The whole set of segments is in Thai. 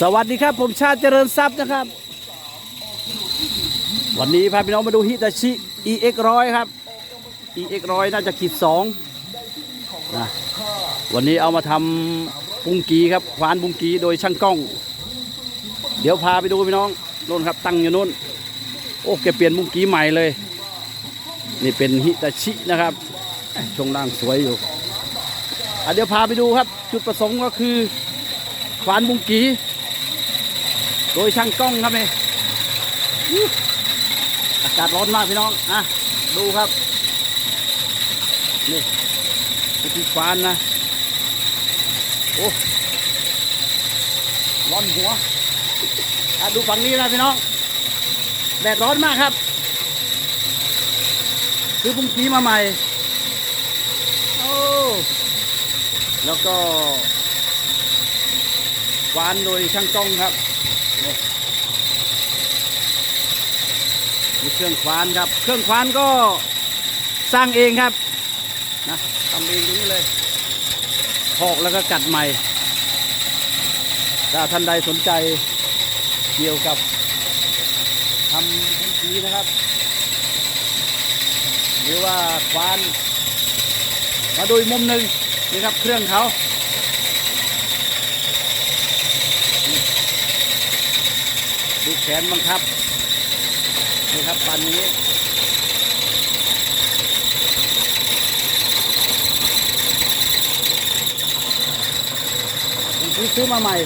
สวัสดีครับ ผมชาติเจริญทรัพย์นะครับ วันนี้พาพี่น้องมาดูฮิตาชิ EX ร้อยครับ EX ร้อยน่าจะขีดสองนะวันนี้เอามาทำบุงกีครับควานบุงกีโดยช่างกล้อง เดี๋ยวพาไปดูพี่น้องโน่นครับ ตั้งอยู่นู่นโอ้แกเปลี่ยนบุงกีใหม่เลย นี่เป็นฮิตาชินะครับช่วงล่างสวยอยู่อะเดี๋ยวพาไปดูครับ จุดประสงค์ก็คือควานบุงกี โดยช่างกล้องครับนี่อู้อากาศร้อนมากพี่น้อง อะ ดูครับ นี่วิธีควานนะ โอ้ ร้อนหัวอะดูฝั่งนี้นะพี่น้อง แดดร้อนมากครับ ซื้อบุงกีมาใหม่ โอ้ แล้วก็ควานโดยช่างกล้องครับนี่มี เครื่องควานครับ เครื่องควานก็สร้างเองครับนะทำเองตรงนี้เลยพอกแล้วก็กัดใหม่ ถ้าท่านใดสนใจเกี่ยวกับทำพื้นที่นะครับ หรือว่าควาน มาดูมุมหนึ่งนี่ครับเครื่องเขาดูแขนบังคับ นี่ครับปันนี้ผมซื้อซื้อมาใหม่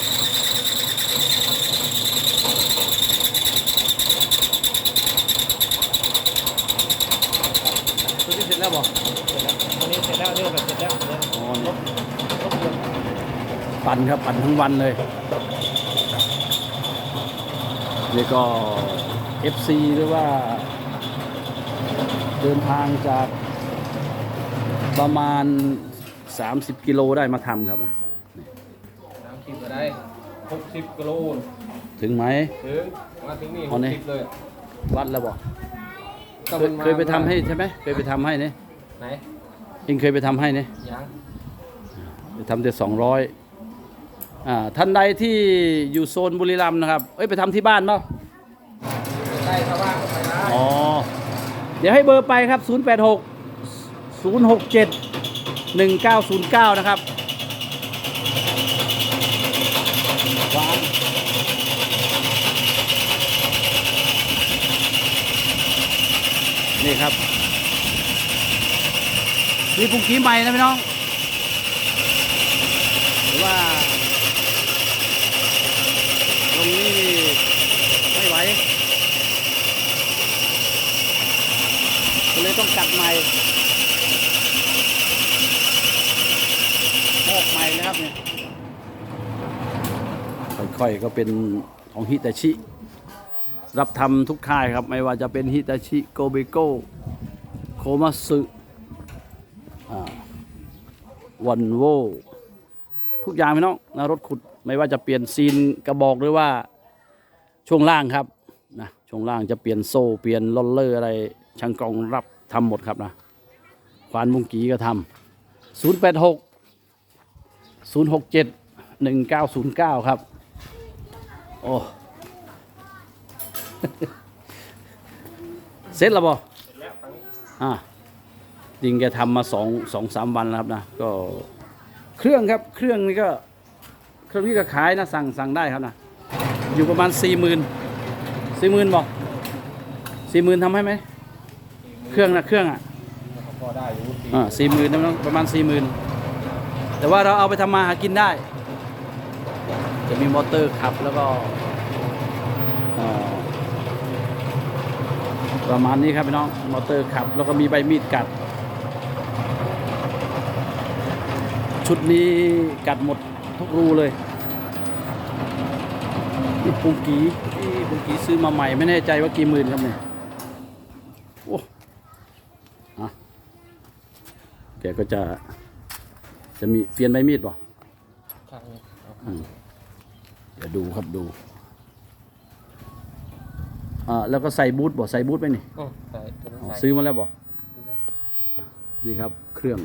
ตัวที่เสร็จแล้วบอกวันนี้เสร็จแล้วเรื่องแบบเสร็จแล้วเดี๋ยวอ๋อลนี่บลบเรื่องปั่นครับปั่นทั้งวันเลยนี่ก็ FC หรือว่า เดินทางจากประมาณ 30 กิโลได้มาทำครับน้ำคิดมาได้หกสิบกิโลถึงไหมถึงมาถึงนี่อ๋หอกนี่สิบเลยวัดแล้วบอกก็เคมัยนมาเคยไปทำให้ใช่ไหมเคยไปทำให้เนี่ยไหนเองเคยไปทำให้เนี่ยยังไปทำแต่สองร้อยอ่าท่านใดที่อยู่โซนบุรีรัมย์นะครับ เอ้ยไปทำที่บ้านเปล่า ได้ถ้าว่างก็ไปได้อ๋อ เดี๋ยวให้เบอร์ไปครับ 086 067 1909 นะครับวางนี่ครับ นี่ปุงกี้ใหม่นะพี่น้อง หรือว่า ตรงนี้ไม่ไหว เลยต้องกัดใหม่โมกใหม่เลยครับเนี่ยค่อยๆก็เป็นของฮิตาชิ รับทำทุกค่ายครับ ไม่ว่าจะเป็นฮิตาชิโกเบโกโคมัสึวันโวทุกอย่างพี่น้องนะรถขุดไม่ว่าจะเปลี่ยนซีนกระบอกหรือว่าช่วงล่างครับนะช่วงล่างจะเปลี่ยนโซ่เปลี่ยนลอลเลอร์อะไร ช่างกองรับทำหมดครับนะควานมุงกีก็ทำศูนย์แปดหกศูนย์หกเจ็ดหนึ่งเก้าศูนย์เก้าครับ โอ้เสร็จแล้วบ่อ่าจริงแกทำมาสองสองสามวันแล้วครับนะ ก็เครื่องครับ เครื่องนี้ก็ เครื่องนี้ก็ขายนะ สั่งสั่งได้ครับนะ อยู่ประมาณสี่หมื่นสี่หมื่นบอกสี่หมื่นทำให้ไหม เครื่องนะเครื่องอะพอได้อยู่ดีอ่าสี่หมื่นนะประมาณสี่หมื่นแต่ว่าเราเอาไปทำมาหากินได้ จะมีมอเตอร์ขับแล้วก็อ่าประมาณนี้ครับพี่น้องมอเตอร์ขับ แล้วก็มีใบมีดกัด ชุดนี้กัดหมดทุกรูเลยนี่ปุงกีนี่ปุงกีซื้อมาใหม่ไม่แน่ใจว่ากี่หมื่นครับเนี่ยโอ้ อะ แกก็จะ จะมีเปลี่ยนใบมีดป่ะข้างนี้เอาเดี๋ยวดูครับดูอ่าแล้วก็ใส่บูทบ่ใส่บูทไหมนี่อืมใส่ตัวนี้อ๋อใส่ซื้อมาแล้วบ่นี่ครับ เครื่อง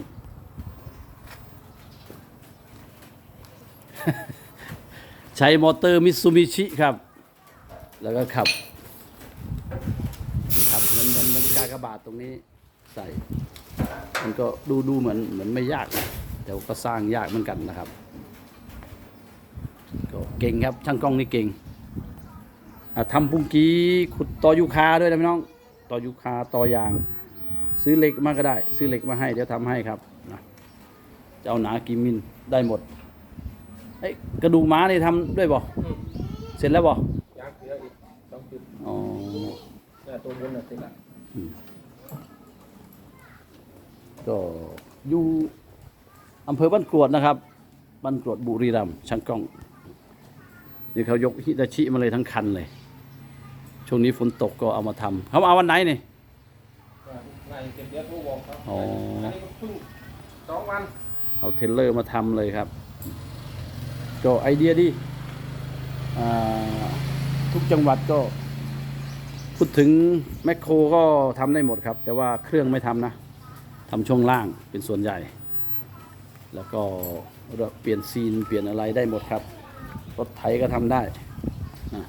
ใช้มอเตอร์มิตซูบิชิครับ แล้วก็ขับขับเหมือนเหมือนเหมือนกากบาทตรงนี้ใส่ มันก็ดูดูเหมือนเหมือนไม่ยากนะแต่ว่าก็สร้างยากเหมือนกันนะครับก็เก่งครับช่างกล้องนี่เก่งอะทำปุ้งกี้ขุดตอยูคาด้วยนะพี่น้องตอยูคาตอยาง ซื้อเหล็กมาก็ได้ ซื้อเหล็กมาให้เดี๋ยวทำให้ครับนะจะเอาหนากี่มิลได้หมดเอ้ยกระดูกม้านี่ทำด้วยบ่เสร็จแล้วบ่ยางเสืออีกสองจุดอ๋อเนี่ยตัวบนน่ะเสร็จละ ก็อยู่อำเภอบ้านกรวดนะครับบ้านกรวดบุรีรัมย์ช่างกล้อง นี่เขายกฮิตาชิมาเลยทั้งคันเลย ช่วงนี้ฝนตกก็เอามาทำเขามาเอาวันไหนนี่นายเก็บเดี๋ยวผู้บอกครับอ๋ออันนี้ก็เพิ่งสองวันเอาเทรลเลอร์มาทำเลยครับก็ไอเดียดีอ่าทุกจังหวัดก็ พูดถึงแมคโครก็ทำได้หมดครับ แต่ว่าเครื่องไม่ทำนะ ทำช่วงล่างเป็นส่วนใหญ่ แล้วก็เปลี่ยนซีนเปลี่ยนอะไรได้หมดครับ รถไถก็ทำได้นะ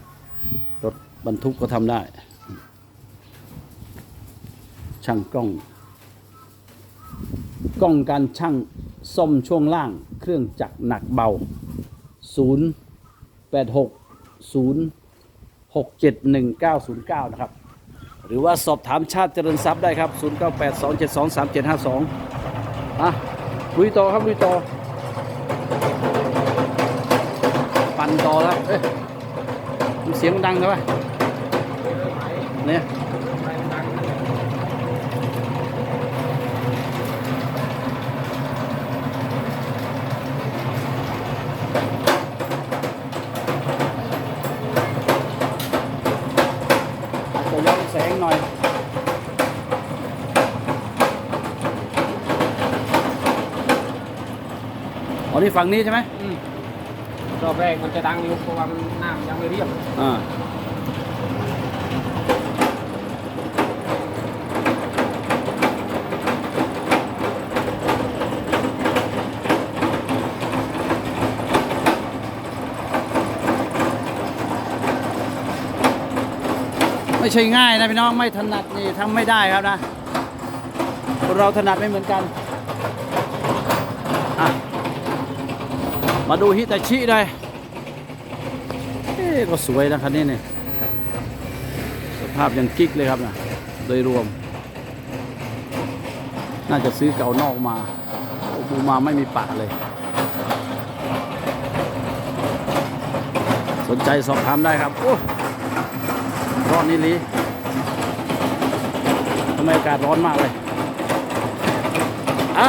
รถบรรทุกก็ทำได้ ช่างกล้อง กล้องการช่างซ่อมช่วงล่างเครื่องจักรหนักเบา 0 8 6 0 6 7 1 9 0 9 นะครับ หรือว่าสอบถามชาติเจริญทรัพย์ได้ครับ 0 9 8 2 7 2 3 7 5 2อะลุยต่อครับลุยต่อ ปั่นต่อครับเอ้ยมีเสียงดังใช่ไหมเนี่ย ไปดัง จะย้อนแสงหน่อย อ๋อนี่ฝั่งนี้ใช่ไหมอืมรอบแรกมันจะดังอยู่เพราะว่ามันน้ำยังไม่เรียบอ่าไม่ใช่ง่ายนะพี่น้องไม่ถนัดนี่ทำไม่ได้ครับนะคนเราถนัดไม่เหมือนกันอะ มาดูฮิตาชิเลยเอ๊ะก็สวยนะคันนี้เนี่ยสภาพยังกิ๊กเลยครับนะโดยรวม น่าจะซื้อเก่านอกมาโอ้บูมาไม่มีปะเลย สนใจสอบถามได้ครับ โอ้ร้อนนี่ลีทำไมอากาศร้อนมากเลย อะ